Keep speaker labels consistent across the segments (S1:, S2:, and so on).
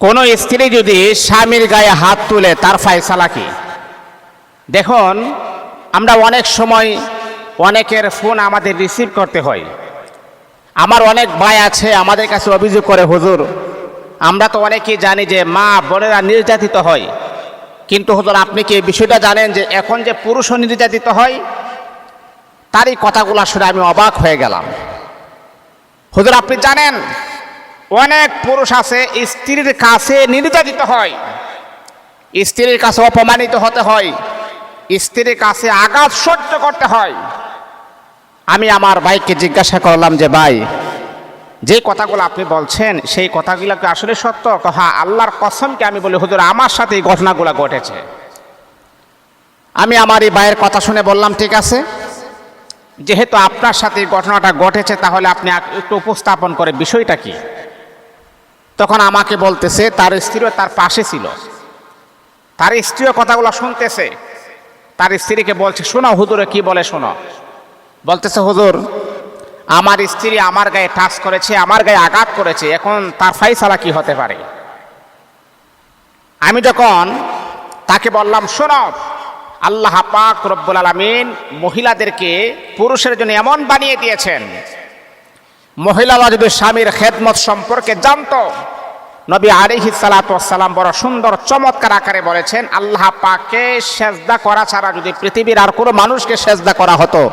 S1: কোনো স্ত্রী যদি স্বামীর গায়ে হাত তুলে, তার ফায়সালা কি? দেখুন, আমরা অনেক সময় অনেকের ফোন আমাদের রিসিভ করতে হয়। আমার অনেক ভাই আছে, আমাদের কাছে অভিযোগ করে, হুজুর, আমরা তো অনেকেই জানি যে মা বোনেরা নির্যাতিত হয়। কিন্তু হুজুর, আপনি কি এই বিষয়টা জানেন যে এখন যে পুরুষও নির্যাতিত হয়, তারই কথাগুলো শুনে আমি অবাক হয়ে গেলাম। হুজুর, আপনি জানেন অনেক পুরুষ আছে, স্ত্রীর কাছে নির্যাতিত হয়। স্ত্রীর কাছে অপমানিত হতে হয়। স্ত্রীর কাছে আঘাত সহ্য করতে হয়। আমি আমার ভাইকে জিজ্ঞাসা করলাম যে, ভাই, যে কথাগুলো আপনি বলছেন, সেই কথাগুলো কি আসলে সত্য? হ্যাঁ আল্লাহর কসমকে আমি বলি, হুজুর, আমার সাথে এই ঘটনাগুলো ঘটেছে। আমি আমার এই ভাইয়ের কথা শুনে বললাম, ঠিক আছে, যেহেতু আপনার সাথে এই ঘটনাটা ঘটেছে, তাহলে আপনি একটু উপস্থাপন করে বিষয়টা কি? তখন আমাকে বলতেছে, তার স্ত্রীও তার পাশে ছিল। তার স্ত্রীও কথাগুলো শুনতেছে। তার স্ত্রীকে বলছে, শোনো হুজুরে, কি বলে শোনো? বলতেছে, হুজুর, আমার স্ত্রী আমার গায়ে টাচ করেছে, আমার গায়ে আঘাত করেছে, এখন তার ফাইসালা কি হতে পারে? আমি যখন তাকে বললাম, শোনো, আল্লাহ পাক রব্বুল আলমিন মহিলাদেরকে পুরুষের জন্য এমন বানিয়ে দিয়েছেন মহিলারা যদি স্বামীর খেদমত সম্পর্কে জানতো। নবী আলিহি সালাতাম বড় সুন্দর, চমৎকার আকারে বলেছেন, আল্লাহ পাকে সেজদা করা ছাড়া যদি পৃথিবীর আর কোনো মানুষকে সেজদা করা হতো,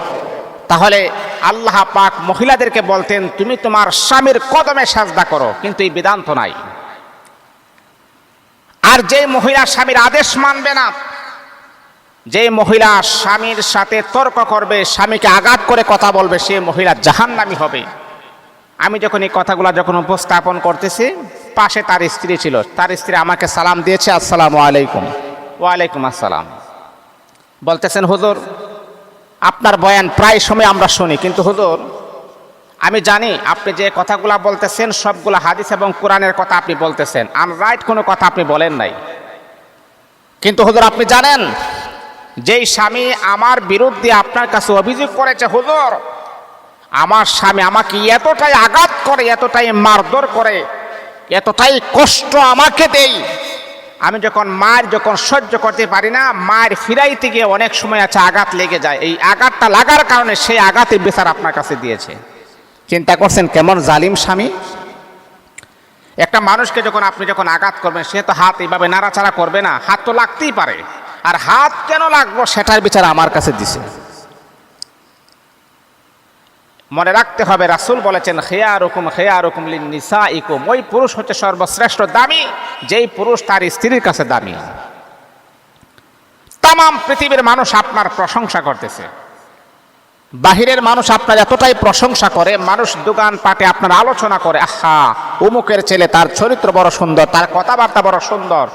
S1: তাহলে আল্লাহ পাক মহিলাদেরকে বলতেন, তুমি তোমার স্বামীর কদমে সাজদা করো। কিন্তু এই বিধান্ত নাই। আর যে মহিলা স্বামীর আদেশ মানবে না যে মহিলা স্বামীর সাথে তর্ক করবে, স্বামীকে আঘাত করে কথা বলবে, সে মহিলা জাহান্নামি হবে। আমি যখন এই কথাগুলো যখন উপস্থাপন করতেছি, পাশে তার স্ত্রী ছিল। তার স্ত্রী আমাকে সালাম দিয়েছে, আসসালামু আলাইকুম। ওয়ালাইকুম আসসালাম। বলতেছেন, হুজুর, আপনার বয়ান প্রায় সময় আমরা শুনি, কিন্তু হুজুর, আমি জানি আপনি যে কথাগুলো বলতেছেন, সবগুলো হাদিস এবং কোরআনের কথা আপনি বলতেছেন। আনরাইট কোনো কথা আপনি বলেন নাই। কিন্তু হুজুর, আপনি জানেন, যেই স্বামী আমার বিরুদ্ধে আপনার কাছে অভিযোগ করেছে, হুজুর আমার স্বামী আমাকে এতটাই আঘাত করে, এতটাই মারধর করে, এতটাই কষ্ট আমাকে দেই আমি যখন মার যখন সহ্য করতে পারি না মায়ের ফিরাইতে গিয়ে অনেক সময় আছে আঘাত লেগে যায়। এই আঘাতটা লাগার কারণে সেই আঘাতের বিচার আপনার কাছে দিয়েছে। চিন্তা করছেন কেমন জালিম স্বামী? একটা মানুষকে যখন আপনি যখন আঘাত করবেন, সে তো হাত এইভাবে নাড়াচাড়া করবে না, হাত তো লাগতেই পারে। আর হাত কেন লাগবো সেটার বিচার আমার কাছে দিছে। মনে রাখতে হবে, রাসুল বলেছেন খেয়া রকম খেয়া রকম নিসা ইকুম ওই পুরুষ হচ্ছে সর্বশ্রেষ্ঠ দামি, যেই পুরুষ তার স্ত্রীর কাছে দামি। তাম পৃথিবীর মানুষ আপনার প্রশংসা করতেছে। বাহিরের মানুষ আপনার এতটাই প্রশংসা করে, মানুষ দোকান পাটে আপনার আলোচনা করে, আহা অমুকের ছেলে তার চরিত্র বড় সুন্দর, তার কথাবার্তা বড় সুন্দর।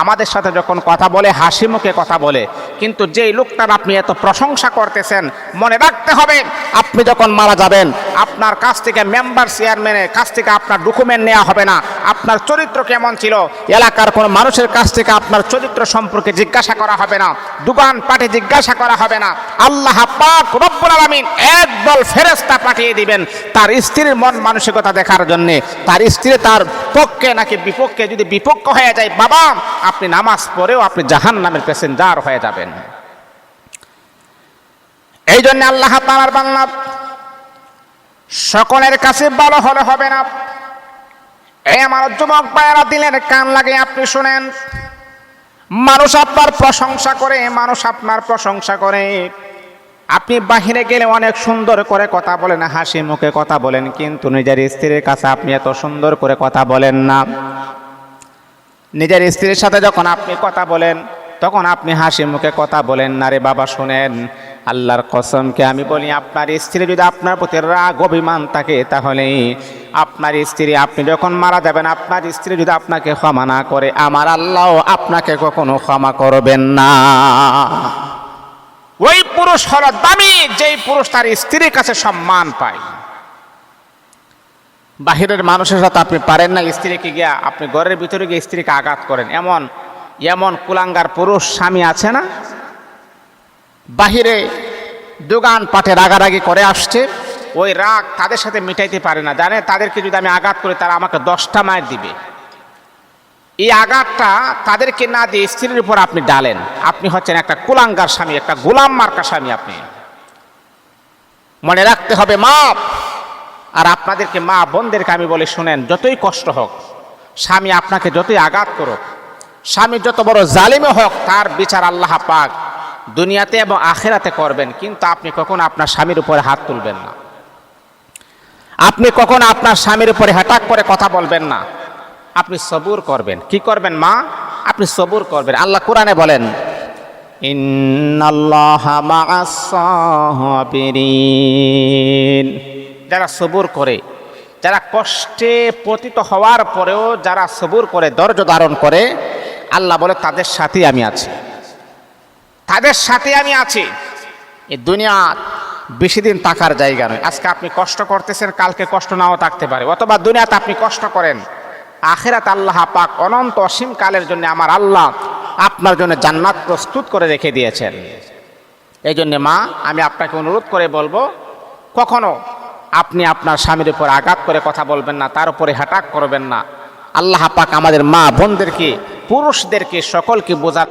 S1: আমাদের সাথে যখন কথা বলে, হাসি মুখে কথা বলে, কিন্তু যেই লোকটার আপনি এত প্রশংসা করতেছেন, মনে রাখতে হবে, আপনি যখন মারা যাবেন, আপনার কাছ থেকে মেম্বার চেয়ারম্যানের কাছ থেকে আপনার ডকুমেন্ট নেওয়া হবে না। আপনার চরিত্র কেমন ছিল? এলাকার কোনো মানুষের কাছ থেকে আপনার চরিত্র সম্পর্কে জিজ্ঞাসা করা হবে না। দোকান পাটে জিজ্ঞাসা করা হবে না। আল্লাহ পাক রব্বুল আলামিন একদল ফেরেশতা পাঠিয়ে দিবেন তার স্ত্রীর মন মানসিকতা দেখার জন্য। তার স্ত্রী তার পক্ষে নাকি বিপক্ষে যদি বিপক্ষ হয়ে যায়, বাবা, আপনি নামাজ পড়েও আপনি জাহান নামের প্যাসেঞ্জার হয়ে যাবেন। এই জন্য আল্লাহ তাআলার বাংলা সকলের কাছে ভালো হলে হবে না। এই আমার যুবক ভাইয়েরা দিলেন কান লাগে আপনি শুনেন। মানুষ আপনার প্রশংসা করে, মানুষ আপনার প্রশংসা করে। আপনি বাহিরে গেলে অনেক সুন্দর করে কথা বলেন, হাসি মুখে কথা বলেন, কিন্তু নিজের স্ত্রীর কাছে আপনি এত সুন্দর করে কথা বলেন না। নিজের স্ত্রীর সাথে যখন আপনি কথা বলেন, তখন আপনি হাসি মুখে কথা বলেন না রে বাবা, শুনেন। আল্লাহর কসমকে আমি বলি, আপনার স্ত্রী যদি আপনার প্রতি রাগ, অভিমান থাকে, তাহলে আপনার স্ত্রী, আপনি যখন মারা যাবেন, আপনার স্ত্রী যদি আপনাকে ক্ষমা না করে, আমার আল্লাহ আপনাকে কখনো ক্ষমা করবেন না। ওই পুরুষ হল দামি, যেই পুরুষ তার স্ত্রীর কাছে সম্মান পায়। বাহিরের মানুষের সাথে আপনি পারেন না, স্ত্রীকে গিয়া আপনি ঘরের ভিতরে গিয়ে স্ত্রীকে আঘাত করেন। এমন এমন কুলাঙ্গার পুরুষ স্বামী আছে না? বাহিরে দোকান পাটে রাগারাগি করে আসছে। ওই রাগ তাদের সাথে মিটাইতে পারে না, জানে? তাদেরকে যদি আমি আঘাত করি, তারা আমাকে দশটা মায়ের দিবে। এই আঘাতটা তাদেরকে না দিয়ে স্ত্রীর উপর আপনি ডালেন। আপনি হচ্ছেন একটা কুলাঙ্গার স্বামী, একটা গোলাম মার্কা স্বামী আপনি। মনে রাখতে হবে, মা! আর আপনাদেরকে মা বোনদেরকে আমি বলে, শুনেন, যতই কষ্ট হোক, স্বামী আপনাকে যতই আঘাত করুক, স্বামী যত বড় জালিমে হোক, তার বিচার আল্লাহ পাক দুনিয়াতে এবং আখেরাতে করবেন, কিন্তু আপনি কখন আপনার স্বামীর উপরে হাত তুলবেন না। আপনি কখন আপনার স্বামীর উপরে হঠাৎ করে কথা বলবেন না। আপনি সবুর করবেন। কি করবেন মা? আপনি সবুর করবেন। আল্লাহ কোরআনে বলেন যারা সবুর করে, যারা কষ্টে পতিত হওয়ার পরেও যারা সবুর করে, ধৈর্য ধারণ করে, আল্লাহ বলে, তাদের সাথেই আমি আছি। তাদের সাথে আমি আছি। এই দুনিয়া বেশি দিন থাকার জায়গা নয়। আজকে আপনি কষ্ট করতেছেন কালকে কষ্ট নাও থাকতে পারে। অথবা দুনিয়াতে আপনি কষ্ট করেন আখেরাত আল্লাহ পাক অনন্ত অসীম কালের জন্য আমার আল্লাহ আপনার জন্য জান্নাত প্রস্তুত করে রেখে দিয়েছেন। এই জন্যে মা আমি আপনাকে অনুরোধ করে বলব কখনো আপনি আপনার স্বামীর উপর আঘাত করে কথা বলবেন না তার উপরে হ্যাটাক করবেন না। আল্লাহ পাক আমাদের মা বোনদেরকে পুরুষদেরকে সকলকে বোঝা